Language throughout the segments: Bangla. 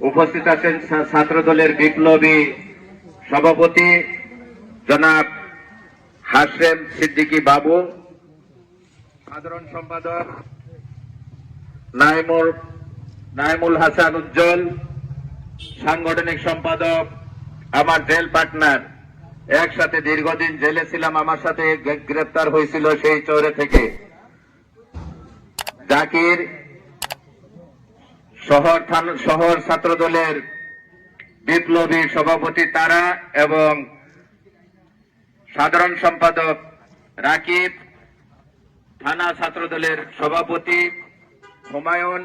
উপস্থিত আছেন ছাত্র দলের বিপ্লবী সভাপতি জনাব হাসেম সিদ্দিকী বাবু, সাধারণ সম্পাদক নাইমুল নাইমুল হাসান উজ্জ্বল, সাংগঠনিক সম্পাদক আমার জেল পার্টনার। একসাথে দীর্ঘদিন জেলে ছিলাম, আমার সাথে গ্রে- গ্রেপ্তার হয়েছিল সেই চৌরে থেকে। জাকির শহর শহর ছাত্র দলের বিপ্লবী সভাপতি তারা এবং সাধারণ সম্পাদক রাকিব, থানা ছাত্র দলের সভাপতি হুমায়ুন,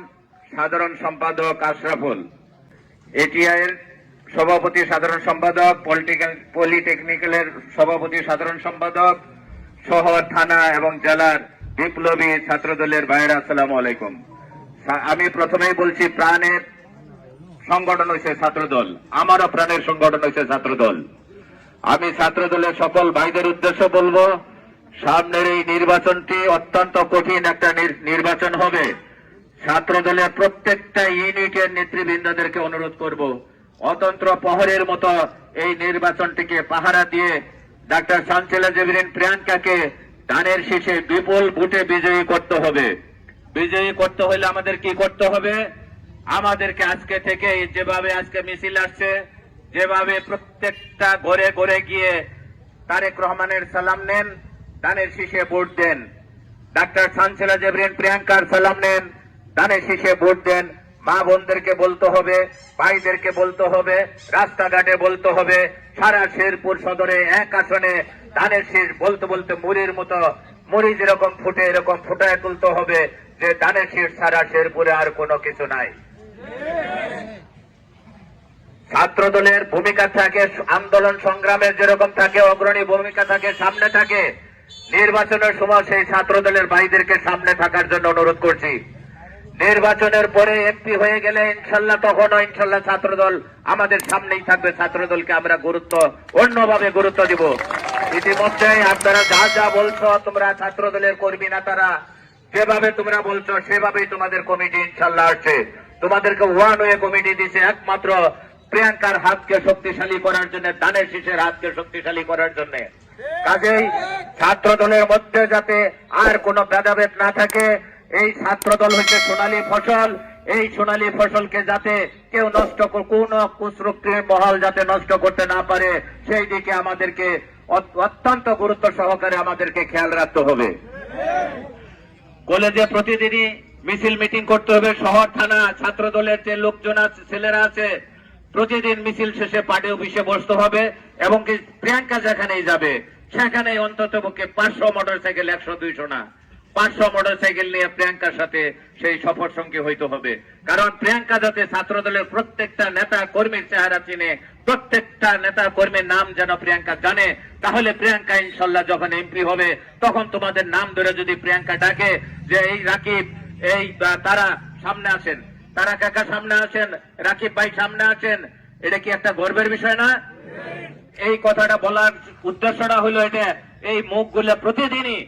সাধারণ সম্পাদক আশরাফুল। এটিআই এর সভাপতি সাধারণ সম্পাদক, পলিটিক্যাল, পলিটেকনিক্যালের সভাপতি সাধারণ সম্পাদক, শহর, থানা এবং জেলার বিপ্লবী ছাত্র দলের ভাইরা আসসালামু আলাইকুম। আমি প্রথমেই বলছি, প্রাণের সংগঠন হয়েছে ছাত্র দল আমারও প্রাণের সংগঠন হয়েছে ছাত্র দল আমি ছাত্র দলের সকল ভাইদের উদ্দেশ্য বলব, সামনের এই নির্বাচনটি অত্যন্ত কঠিন একটা নির্বাচন হবে। ছাত্র দলের প্রত্যেকটা ইউনিটের নেতৃবৃন্দদেরকে অনুরোধ করব, অতন্ত্র প্রহরের মতো এই নির্বাচনটিকে পাহারা দিয়ে ডাক্তার সানচেলা জেবিরিন প্রিয়াঙ্কাকে ধানের শেষে বিপুল ভোটে বিজয়ী করতে হবে। বিজয়ী করতে হলে আমাদের কি করতে হবে? আমাদেরকে আজকে থেকে যেভাবে আজকে মিছিল আসছে, যেভাবে প্রত্যেকটা ঘরে ঘরে গিয়ে তারেক রহমানের সালাম নেন, দানের শীষে ভোট দেন। ডাক্তার সানসেলা জেবরিন প্রিয়াঙ্কার সালাম নেন, দানের শীষে ভোট দেন। মা বোনদেরকে বলতে হবে, ভাইদেরকে বলতে হবে, রাস্তাঘাটে বলতে হবে, সারা শেরপুর সদরে এক আসনে ধানের শীষ বলতে বলতে মুড়ির মতো মুড়ি যেরকম ফুটে, এরকম ফুটায় তুলতে হবে যে ধানের শীষ সারা শেরপুরে আর কোনো কিছু নাই। ছাত্র দলের ভূমিকা থাকে, আন্দোলন সংগ্রামের যেরকম থাকে, অগ্রণী ভূমিকা থাকে, সামনে থাকে। নির্বাচনের সময় সেই ছাত্র দলের ভাইদেরকে সামনে থাকার জন্য অনুরোধ করছি। নির্বাচনের পরে এমপি হয়ে গেলে ইনশাল্লাহ তখনও ইনশাল্লাহ ছাত্র দল আমাদের সামনেই থাকবে। ছাত্র দলকে আমরা গুরুত্ব, অন্যভাবে গুরুত্ব দিব। ইতিমধ্যে আপনারা যা যা বলছো, তোমরা ছাত্র দলের কর্মী নেতারা, যেভাবে তোমরা বলছো, সেভাবেই তোমাদের কমিটি ইনশাল্লাহ আসছে। তোমাদেরকে ওয়ান ওয়ে কমিটি দিছে, একমাত্র প্রিয়াঙ্কার হাতকে শক্তিশালী করার জন্য দানের শীষের হাতকে শক্তিশালী করার জন্য। কাজেই ছাত্র দলের মধ্যে যাতে আর কোনো ভেদাভেদ না থাকে, এই ছাত্র দল হচ্ছে সোনালী ফসল। এই সোনালী ফসলকে যাতে কেউ নষ্ট কোন কুসরুক্তির মহল যাতে নষ্ট করতে না পারে, সেই দিকে আমাদেরকে অত্যন্ত গুরুত্ব সহকারে আমাদেরকে খেয়াল রাখতে হবে। কলেজে প্রতিদিনই মিছিল মিটিং করতে হবে। শহর, থানা ছাত্র দলের যে লোকজন আছে, ছেলেরা আছে, প্রতিদিন মিছিল শেষে পার্টি অফিসে বসতে হবে এবং কি প্রিয়াঙ্কা যেখানেই যাবে। সেখানে অন্তত পক্ষে পাঁচশো মোটর সাইকেল একশো, দুইশো না, পাঁচশো মোটর সাইকেল নিয়ে প্রিয়াঙ্কার সাথে সেই সফর সঙ্গী হইতে হবে। কারণ প্রিয়াঙ্কা যাতে ছাত্র দলের প্রত্যেকটা নেতা কর্মীর চেহারা চিনে প্রত্যেকটা নেতা কর্মীর নাম যেন প্রিয়াঙ্কা জানে, তাহলে প্রিয়াঙ্কা ইনশাল্লাহ যখন এমপি হবে, তখন তোমাদের নাম ধরে যদি প্রিয়াঙ্কা ডাকে যে এই রাকিব, এই তারা সামনে আসেন। তারা কাকা সামনে আসেন, রাকিব ভাই সামনে আছেন এটা কি একটা গর্বের বিষয় না? এই কথাটা বলার উদ্দেশ্যটা হলো এটা, এই মুখগুলো প্রতিদিনই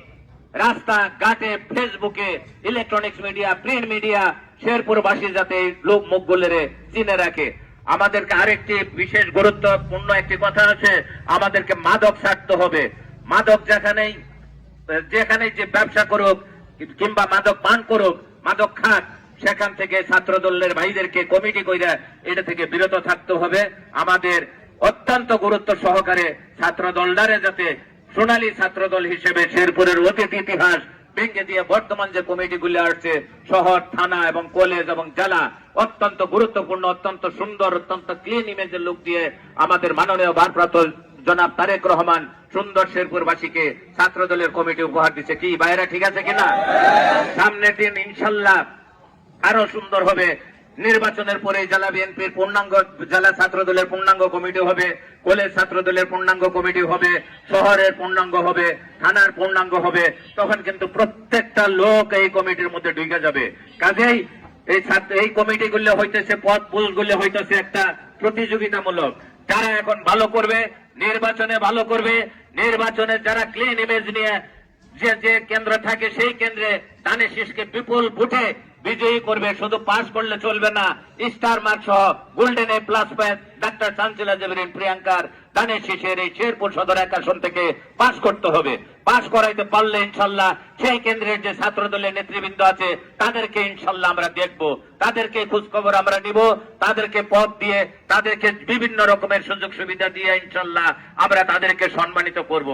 রাস্তা ঘাটে ফেসবুকে ইলেকট্রনিক্স মিডিয়া প্রিন্ট মিডিয়া শেরপুরবাসী যাতে লোক মুখগুলোরে চিনে রাখে। আমাদেরকে আরেকটি বিশেষ গুরুত্বপূর্ণ একটি কথা আছে, আমাদেরকে মাদক ছাড়তে হবে। মাদক যেখানেই যেখানে যে ব্যবসা করুক, কিংবা মাদক পান করুক, মাদক খাক, সেখান থেকে ছাত্র দলের ভাইদেরকে কমিটি কইরা এটা থেকে বিরত থাকতে হবে। আমাদের অত্যন্ত গুরুত্ব সহকারে ছাত্র দলদারে যাতে সোনালী ছাত্র দল হিসেবে শেরপুরের অতীত ইতিহাস ভেঙে দিয়ে বর্তমান যে কমিটিগুলি আসছে, শহর, থানা এবং কলেজ এবং জেলা, অত্যন্ত গুরুত্বপূর্ণ, অত্যন্ত সুন্দর, অত্যন্ত ক্লিন ইমেজের লোক দিয়ে আমাদের মাননীয় ভারপ্রাপ্ত জনাব তারেক রহমান সুন্দর শেরপুরবাসীকে ছাত্র দলের কমিটি উপহার দিচ্ছে। কি বাইরা ঠিক আছে কিনা? সামনের দিন, ইনশাল্লাহ আরও সুন্দর হবে। নির্বাচনের পরে জেলা বিএনপির পূর্ণাঙ্গ, জেলা ছাত্র দলের পূর্ণাঙ্গ কমিটি হবে, কলেজ ছাত্র দলের পূর্ণাঙ্গ কমিটি হবে, শহরের পূর্ণাঙ্গ হবে, থানার পূর্ণাঙ্গ হবে, তখন কিন্তু প্রত্যেকটা লোক এই কমিটির মধ্যে ঢুকে যাবে। কাজেই এই ছাত্র, এই কমিটিগুলো হইতেছে পদগুলো হইতেছে একটা প্রতিযোগিতামূলক। যারা এখন ভালো করবে, নির্বাচনে ভালো করবে, নির্বাচনে যারা ক্লিন ইমেজ নিয়ে যে যে কেন্দ্র থাকে সেই কেন্দ্রে দানে শীষকে বিপুল ভোটে বিজয়ী করবে, শুধু পাস করলে চলবে না। স্টার মার্ক সহ golden A plus pass doctor চাঞ্চিলা জেবরিন প্রিয়াঙ্কার দানের শিশের এই শেরপুর সদর এক আসন থেকে পাস করতে হবে। পাস করাইতে পারলে ইনশাল্লাহ সেই কেন্দ্রের যে ছাত্র দলের নেতৃবৃন্দ আছে, তাদেরকে ইনশাল্লাহ আমরা দেখব। তাদেরকে খোঁজখবর আমরা নিব। তাদেরকে পদ দিয়ে তাদেরকে বিভিন্ন রকমের সুযোগ সুবিধা দিয়ে ইনশাল্লাহ আমরা তাদেরকে সম্মানিত করব।